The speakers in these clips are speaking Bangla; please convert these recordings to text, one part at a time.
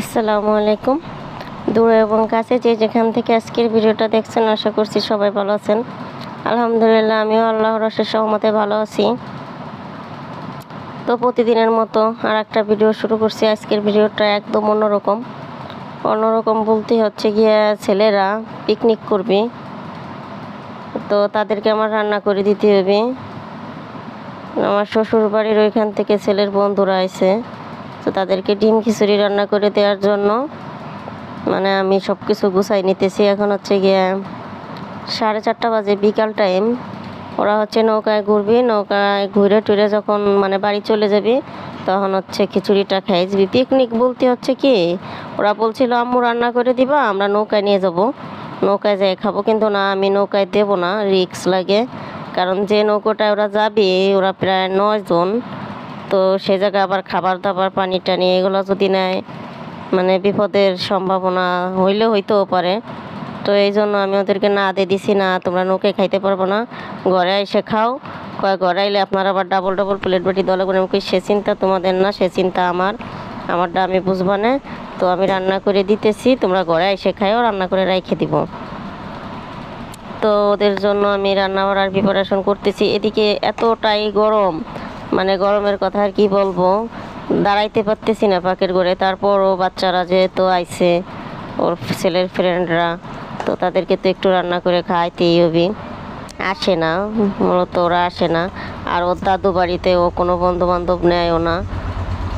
আসসালামু আলাইকুম। দূরে এবং কাছে যে যেখান থেকে আজকের ভিডিওটা দেখছেন, আশা করছি সবাই ভালো আছেন। আলহামদুলিল্লাহ, আমিও আল্লাহর রসের সহমতে ভালো আছি। তো প্রতিদিনের মতো আর একটা ভিডিও শুরু করছি। আজকের ভিডিওটা একদম অন্যরকম। অন্যরকম বলতে হচ্ছে গিয়ে ছেলেরা পিকনিক করবে। তো তাদেরকে আমার রান্না করে দিতে হবে। আমার শ্বশুর বাড়ির ওইখান থেকে ছেলের বন্ধুরা আছে তো তাদেরকে ডিম খিচুড়ি রান্না করে দেওয়ার জন্য। মানে আমি সব কিছু গুছাই নিতেছি। এখন হচ্ছে গিয়ে সাড়ে চারটা বাজে, বিকাল টাইম ওরা হচ্ছে নৌকায় ঘুরবি। নৌকায় ঘুরে টুরে যখন মানে বাড়ি চলে যাবি, তখন হচ্ছে খিচুড়িটা খাই যাবি পিকনিক বলতে হচ্ছে কি, ওরা বলছিল, আম্মু, রান্না করে দিবা, আমরা নৌকায় নিয়ে যাব। নৌকায় যাই খাব। কিন্তু না, আমি নৌকায় দেবো না রিক্স লাগে। কারণ যে নৌকোটায় ওরা যাবে, ওরা প্রায় নয় জন তো সে জায়গায় আবার খাবার দাবার, পানি টানি এগুলো যদি নেয় মানে বিপদের সম্ভাবনা হইলে হইতেও পারে। তো এই জন্য আমি ওদেরকে না দিয়ে দিছি, না তোমরা নৌকে খাইতে পারব না। ঘরে এসে খাও। কয় ঘরে আইলে আপনারা আবার ডাবল ডাবল প্লেট বাটি দলে করে আমি সে চিন্তা তোমাদের না, সে চিন্তা আমার। আমারটা আমি বুঝবা না। তো আমি রান্না করে দিতেছি, তোমরা ঘরে এসে খাইও, রান্না করে রাইখে দিব। তো ওদের জন্য আমি রান্না বাড়ার প্রিপারেশন করতেছি। এদিকে এতটাই গরম মানে গরমের কথা আর কি বলব। দাঁড়াইতে পারতেছি না পাকের ঘরে। তারপরও বাচ্চারা যেহেতু আইছে, ওর ছেলের ফ্রেন্ডরা তো তাদেরকে তো একটু রান্না করে খাইতেই হবে। আসে না, মূলত ওরা আসে না। আর ওর দাদু বাড়িতে ও কোনো বন্ধু বান্ধব নেয়ও না।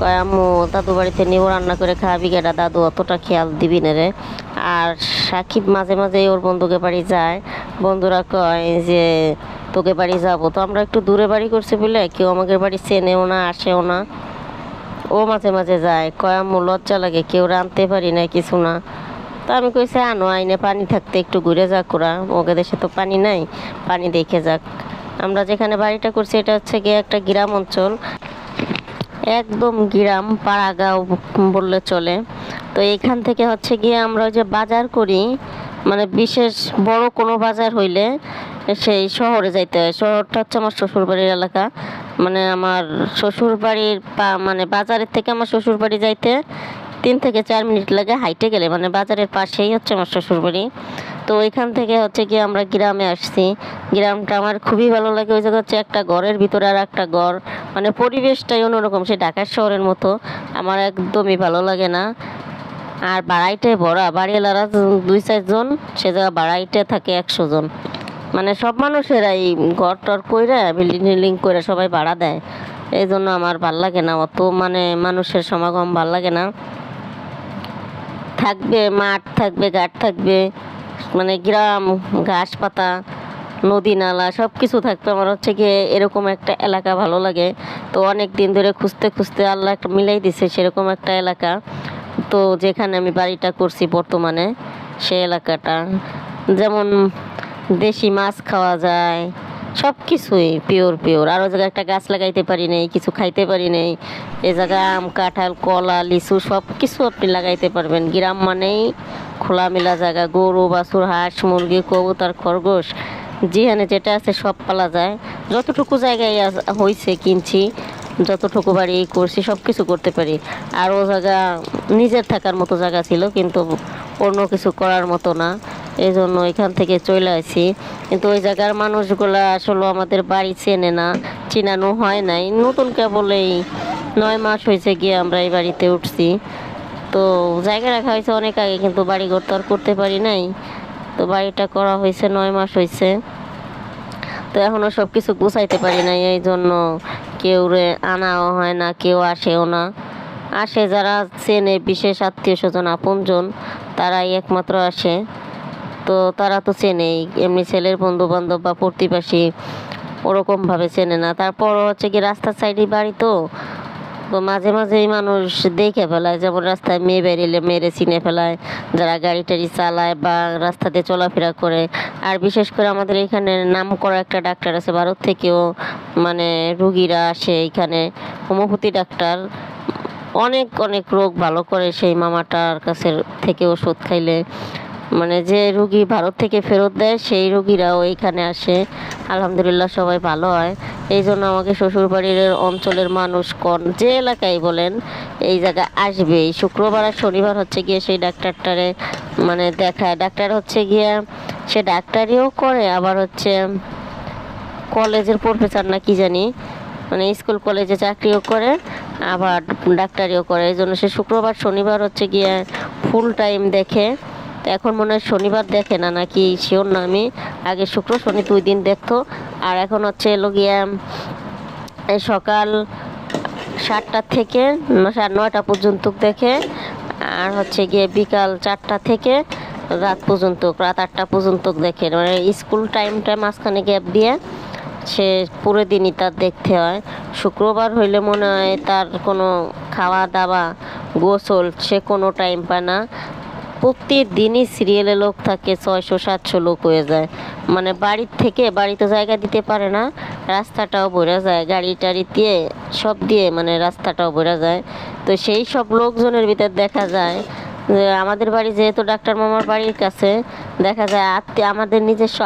কয়, আম্মু, দাদু বাড়িতে নিব রান্না করে খাবি গেটা দাদু অতটা খেয়াল দিবি না রে। আর সাকিব মাঝে মাঝে ওর বন্ধুকে বাড়ি যায়। বন্ধুরা কয় যে তোকে বাড়ি যাব। তো আমরা একটু দূরে বাড়ি করছি বলে কেউ আমাদের বাড়ি চেনেও না, আসেও না। ও মাঝে মাঝে যায়। কয়, আম্মু, লজ্জা লাগে, কেউ রানতে পারি না, কিছু না। তো আমি কইছি, আনো, আইনে পানি থাকতে একটু ঘুরে যাক ওরা। ওকে দেশে তো পানি নাই, পানি দেখে যাক। আমরা যেখানে বাড়িটা করছি, এটা হচ্ছে গিয়ে একটা গ্রাম অঞ্চল। একদম গ্রাম, পাড়াগাঁও বললে চলে। তো এখান থেকে হচ্ছে গিয়ে আমরা যে বাজার করি মানে বিশেষ বড় কোনো বাজার হইলে সেই শহরে যাইতে হয়। শহরটা হচ্ছে আমার শ্বশুরবাড়ির এলাকা। মানে আমার শ্বশুরবাড়ির মানে বাজারের থেকে আমার শ্বশুরবাড়ি যাইতে তিন থেকে চার মিনিট লাগে হাইটে গেলে। মানে বাজারের পাশেই হচ্ছে আমার শ্বশুরবাড়ি। তো ওইখান থেকে হচ্ছে গিয়ে আমরা গ্রামে আসছি। গ্রামটা আমার খুবই ভালো লাগে। ওই জায়গা হচ্ছে একটা ঘরের ভিতরে আর একটা ঘর। মানে পরিবেশটাই অন্যরকম। সে ঢাকার শহরের মতো। আমার একদমই ভালো লাগে না। আর বাড়াইটে ভরা। বাড়িওয়ালারা দুই চারজন, সে জায়গা বাড়াইটে থাকে একশো জন। মানে সব মানুষেরাই ঘর টর কইরা বিল্ডিং টিল্ডিং করে সবাই ভাড়া দেয়। এই জন্য আমার ভালো লাগে না, অত মানে মানুষের সমাগম ভালো লাগে না। থাকবে মাঠ, থাকবে ঘাট, থাকবে মানে গ্রাম ঘাস পাতা নদী নালা সব কিছু থাকবে। আমার হচ্ছে গিয়ে এরকম একটা এলাকা ভালো লাগে। তো অনেক দিন ধরে খুঁজতে খুঁজতে আল্লাহ একটা মিলাই দিছে সেরকম একটা এলাকা। তো যেখানে আমি বাড়িটা করছি বর্তমানে, সেই এলাকাটা। যেমন দেশি মাছ খাওয়া যায় সব কিছুই পিওর পিওর আরও জায়গায় একটা গাছ লাগাইতে পারি নাই, কিছু খাইতে পারি নাই। এ জায়গায় আম, কাঁঠাল, কলা, লিচু সব কিছু আপনি লাগাইতে পারবেন। গ্রাম মানেই খোলামেলা জায়গা, গরু, বাছুর, হাঁস, মুরগি, কবুতর, খরগোশ, যেখানে যেটা আছে সব পালা যায়। যতটুকু জায়গায় হয়েছে কিনছি, যতটুকু বাড়ি করছি সব কিছু করতে পারি। আর ও জায়গা নিজের থাকার মতো জায়গা ছিল, কিন্তু অন্য কিছু করার মতো না। এই জন্য এখান থেকে চলে আসি। কিন্তু ওই জায়গার মানুষগুলা আসলে আমাদের বাড়ি চেনে না, চিনানো হয় নাই। নতুন কেবল এই নয় মাস হয়েছে গিয়ে আমরা এই বাড়িতে উঠছি। তো জায়গা রাখা হয়েছে অনেক আগে, কিন্তু বাড়ি ঘর তো আর করতে পারি নাই। তো বাড়িটা করা হয়েছে, নয় মাস হয়েছে। তো এখনও সব কিছু গুছাইতে পারি নাই, এই জন্য কেউ আনাও হয় না, কেউ আসেও না। আসে যারা চেনে, বিশেষ আত্মীয় স্বজন, আপনজন, তারাই একমাত্র আসে। তো তারা তো চেনেই। এমনি ছেলের বন্ধু বান্ধব বা প্রতিবেশী ওরকমভাবে চেনে না। তারপর হচ্ছে কি রাস্তার সাইডে বাড়ি তো। তো মাঝে মাঝেই মানুষ দেখে ফেলায়, যেমন রাস্তায় মেয়ে বেরিয়ে মেয়েরে চিনে ফেলায়, যারা গাড়ি টাড়ি চালায় বা রাস্তা দিয়ে চলাফেরা করে। আর বিশেষ করে আমাদের এখানে নাম করা একটা ডাক্তার আছে, ভারত থেকেও মানে রুগীরা আসে এখানে। Homeopathy doctor. অনেক অনেক রোগ ভালো করে সেই মামাটার কাছে থেকে ওষুধ খাইলে। মানে যে রুগী ভারত থেকে ফেরত দেয়, সেই রুগীরাও এইখানে আসে। আলহামদুলিল্লাহ সবাই ভালো হয়। এই জন্য আমাকে শ্বশুরবাড়ির অঞ্চলের মানুষ কোন, যে এলাকায় বলেন, এই জায়গায় আসবে। শুক্রবার আর শনিবার হচ্ছে গিয়ে সেই ডাক্তারটারে মানে দেখায়। ডাক্তার হচ্ছে গিয়ে, সে ডাক্তারিও করে, আবার হচ্ছে কলেজের প্রফেসর না কি জানি মানে স্কুল কলেজে চাকরিও করে, আবার ডাক্তারিও করে। এই জন্য সে শুক্রবার, শনিবার হচ্ছে গিয়ে ফুল টাইম দেখে। এখন মনে হয় শনিবার দেখে না, নাকি শিওর না আমি? আগে শুক্র, শনি দুই দিন দেখতো। আর এখন হচ্ছে এলো গিয়া সকাল সাতটা থেকে সাড়ে নয়টা পর্যন্ত দেখে, আর হচ্ছে গিয়ে বিকাল চারটা থেকে রাত পর্যন্ত, রাত আটটা পর্যন্ত দেখে। মানে স্কুল টাইমটা মাঝখানে গ্যাপ দিয়ে সে পুরো দিনই তার দেখতে হয়। শুক্রবার হইলে মনে হয় তার কোনো খাওয়া দাওয়া গোসল সে কোনো টাইম পায় না। প্রতিদিনই সিরিয়ালে লোক থাকে, ছয়শো, সাতশো লোক হয়ে যায়। মানে বাড়ির থেকে বাড়িতে জায়গা দিতে পারে না, রাস্তাটাও বোঝা যায়, গাড়ি টাড়ি দিয়ে, সব দিয়ে মানে রাস্তাটাও বোঝা যায়। তো সেই সব লোকজনের ভিতর দেখা যায় যে, আমাদের বাড়ি যেহেতু ডাক্তার মামার বাড়ির কাছে, দেখা যায় আত্মীয়, আমাদের নিজস্ব